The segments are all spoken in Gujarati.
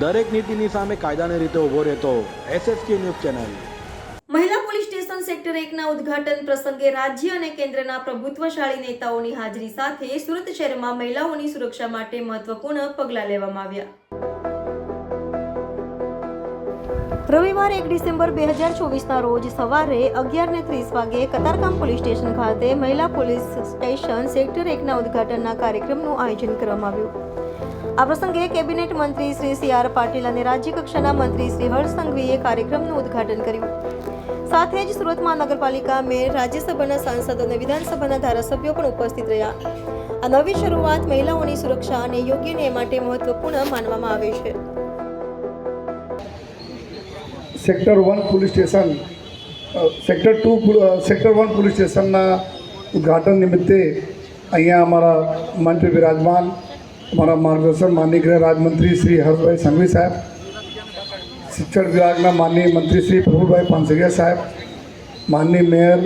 દરેક નીતિની સામે કાયદાની રીતે ઊભો રહેતો એસએસકે ન્યૂઝ ચેનલ. મહિલા પોલીસ સ્ટેશન સેક્ટર એકના ઉદ્ઘાટન પ્રસંગે રાજ્ય અને કેન્દ્રના પ્રભુત્વશાળી નેતાઓની હાજરી સાથે સુરત શહેરમાં મહિલાઓની સુરક્ષા માટે મહત્વપૂર્ણ પગલાં લેવામાં આવ્યા. રવિવાર એક ડિસેમ્બર બે હજાર ચોવીસના રોજ સવારે અગિયાર ને ત્રીસ વાગે કતારગામ પોલીસ સ્ટેશન ખાતે મહિલા પોલીસ સ્ટેશન સેક્ટર એકના ઉદ્ઘાટનના કાર્યક્રમનું આયોજન કરવામાં આવ્યું. આ પ્રસંગે કેબિનેટ મંત્રી શ્રી સી આર પાટીલ અને રાજ્ય કક્ષાના મંત્રી શ્રી હર્ષ સંઘવીએ કાર્યક્રમનું ઉદ્ઘાટન કર્યું. સાથે જ સુરતમાં નગરપાલિકા મેયર, રાજ્યસભાના સાંસદો અને વિધાનસભાના ધારાસભ્યો પણ ઉપસ્થિત રહ્યા. આ નવી શરૂઆત મહિલાઓની સુરક્ષા અને યોગ્ય ન્યાય માટે મહત્વપૂર્ણ માનવામાં આવે છે. Sector one police station sector two sector one police સ્ટેશનના ઉદ્ઘાટન નિમિત્તે અહીંયા અમારા મંત્રી વિરાજમાન અમારા માર્ગદર્શન માનનીય ગૃહ રાજમંત્રી શ્રી હર્ષભાઈ સંઘવી સાહેબ, શિક્ષણ વિભાગના માનનીય મંત્રી શ્રી પ્રફુલભાઈ પાનસરિયા સાહેબ, માનનીય મેયર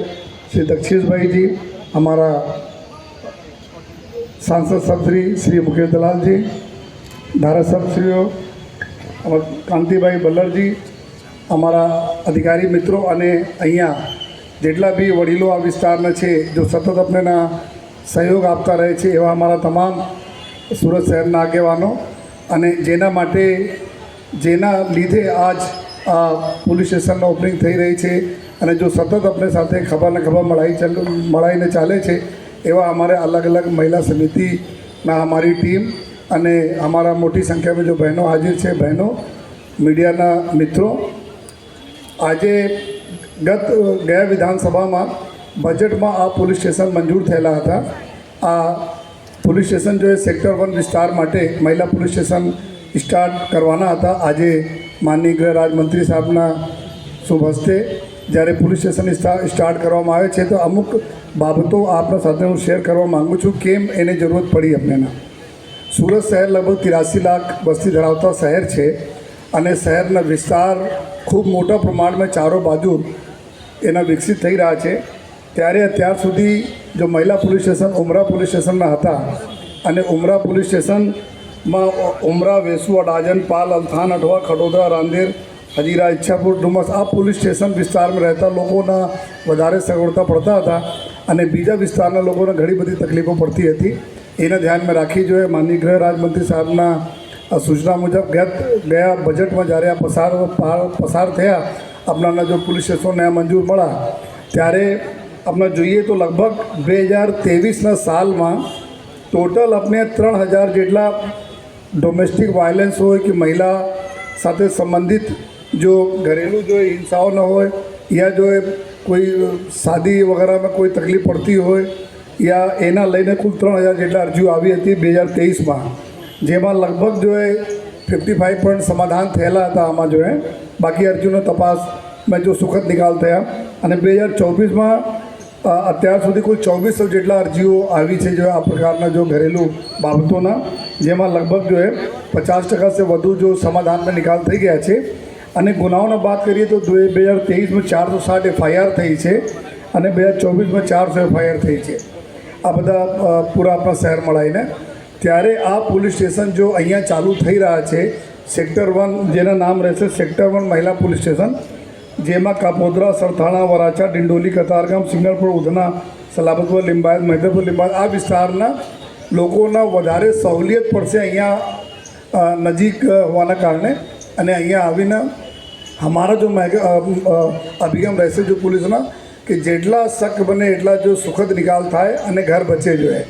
શ્રી દક્ષિશભાઈજી અમારા સાંસદ સભશ્રી શ્રી મુકેશ દલાલજી, ધારાસભ્યશ્રીઓ કાંતિભાઈ બલ્લરજી, અમારા અધિકારી મિત્રો અને અહીંયા જેટલા બી વડીલો આ વિસ્તારના છે, જો સતત આપણેના સહયોગ આપતા રહે છે એવા અમારા તમામ સુરત શહેરના આગેવાનો અને જેના માટે, જેના લીધે આજ આ પોલીસ સ્ટેશનનો ઓપનિંગ થઈ રહી છે અને જો સતત આપણે સાથે ખબર ને ખબર મળાઈ મળાઈને ચાલે છે, એવા અમારે અલગ અલગ મહિલા સમિતિના અમારી ટીમ અને અમારા મોટી સંખ્યામાં જો બહેનો હાજર છે, બહેનો, મીડિયાના મિત્રો, આજે ગત, ગયા વિધાનસભામાં બજેટમાં આ પોલીસ સ્ટેશન મંજૂર થયેલા હતા. આ પોલીસ સ્ટેશન જો સેક્ટર વન વિસ્તાર માટે મહિલા પોલીસ સ્ટેશન સ્ટાર્ટ કરવાના હતા. આજે માનનીય ગૃહ રાજમંત્રી સાહેબના શુભ હસ્તે જ્યારે પોલીસ સ્ટેશન સ્ટાર્ટ કરવામાં આવે છે, તો અમુક બાબતો આપણા સાથે હું શેર કરવા માગું છું. કેમ એને જરૂરત પડી આપણને સુરત શહેર લગભગ ત્રિયાસી લાખ વસ્તી ધરાવતા શહેર છે અને શહેરના વિસ્તાર ખૂબ મોટા પ્રમાણમાં ચારો બાજુ એના વિકસિત થઈ રહ્યા છે. ત્યારે અત્યાર સુધી જો મહિલા પોલીસ સ્ટેશન ઉમરા પોલીસ સ્ટેશનના હતા અને ઉમરા પોલીસ સ્ટેશનમાં ઉમરા વેસુ અડાજન પાલ, અલથાન, અઠવા, ખડોદરા, રાંદેર, હજીરા, ઈચ્છાપુર, ડુમસ આ પોલીસ સ્ટેશન વિસ્તારમાં રહેતા લોકોના વધારે સગવડતા પડતા હતા અને બીજા વિસ્તારના લોકોને ઘણી બધી તકલીફો પડતી હતી. એને ધ્યાનમાં રાખી જોઈએ. માનનીય ગૃહ રાજમંત્રી સાહેબના સૂચના મુજબ ગયા બજેટમાં જ્યારે આ પસાર પસાર થયા આપણાના જો પોલીસ સ્ટેશનને મંજૂર મળ્યા, ત્યારે આપણે જોઈએ તો લગભગ બે હજાર ત્રેવીસના સાલમાં ટોટલ આપણે ત્રણ હજાર જેટલા ડોમેસ્ટિક વાયલન્સ હોય કે મહિલા સાથે સંબંધિત જો ઘરેલું જો હિંસાઓ ન હોય યા જો કોઈ શાદી વગેરેમાં કોઈ તકલીફ પડતી હોય યા એના લઈને કુલ ત્રણ હજાર જેટલા અરજીઓ આવી હતી બે હજાર તેવીસમાં જેમાં લગભગ જો એ ફિફ્ટી ફાઇવ પોઈન્ટ સમાધાન થયેલા હતા આમાં જો બાકી અરજીઓનો તપાસમાં જો સુખદ નિકાલ થયા. અને બે હજાર ચોવીસમાં અત્યાર સુધી કુલ ચોવીસો જેટલા અરજીઓ આવી છે જો આ પ્રકારના જો ઘરેલું બાબતોના, જેમાં લગભગ જો એ પચાસ ટકા વધુ જો સમાધાનમાં નિકાલ થઈ ગયા છે. અને ગુનાઓના વાત કરીએ તો બે હજાર તેવીસમાં ચારસો સાઠ એફઆઈઆર થઈ છે અને બે હજાર ચોવીસમાં ચારસો એફઆઈઆર થઈ છે. આ બધા પૂરા આપણા શહેર મળાઈને. ત્યારે આ પોલીસ સ્ટેશન જો અહીંયા ચાલુ થઈ રહ્યા છે, સેક્ટર વન જેના નામ રહેશે સેક્ટર વન મહિલા પોલીસ સ્ટેશન. જેમાં કાપોદરા, સરથાણા, વરાછા, ડિંડોલી, કતારગામ સિંગણપુર ઉધના સલાબતપુર લિંબાયત, મહેદરપુર, લિંબાયત, આ વિસ્તારના લોકોના વધારે સહુલિયત પડશે અહીંયા નજીક હોવાના કારણે. અને અહીંયા આવીને અમારા જો અભિગમ રહેશે જો પોલીસના, કે જેટલા શક બને એટલા જો સુખદ નિકાલ થાય અને ઘર બચે જોઈએ.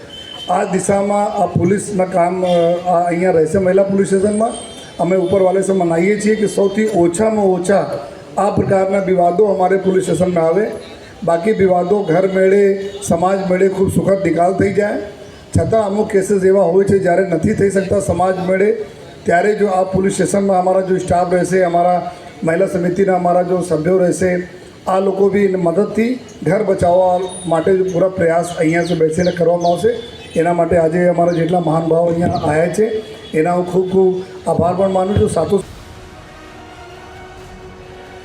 આ દિશામાં આ પોલીસના કામ અહીંયા રહેશે મહિલા પોલીસ સ્ટેશનમાં. અમે ઉપરવાલે સે મનાઈએ છીએ કે સૌથી ઓછામાં ઓછા આ પ્રકારના વિવાદો અમારે પોલીસ સ્ટેશનમાં આવે. બાકી વિવાદો ઘર મેળે, સમાજ મેળે ખૂબ સુખદ નિકાલ થઈ જાય. છતાં અમુક કેસીસ એવા હોય છે જ્યારે નથી થઈ શકતા સમાજ મેળે, ત્યારે જો આ પોલીસ સ્ટેશનમાં અમારા જો સ્ટાફ રહેશે, અમારા મહિલા સમિતિના અમારા જો સભ્યો રહેશે, આ લોકો બી મદદથી ઘર બચાવવા માટે પૂરા પ્રયાસ અહીંયા બેસીને કરવામાં આવશે. એના માટે આજે અમારા જેટલા મહાનુભાવો અહીંયા આવ્યા છે, એના હું ખૂબ ખૂબ આભાર પણ માનું છું. સાથો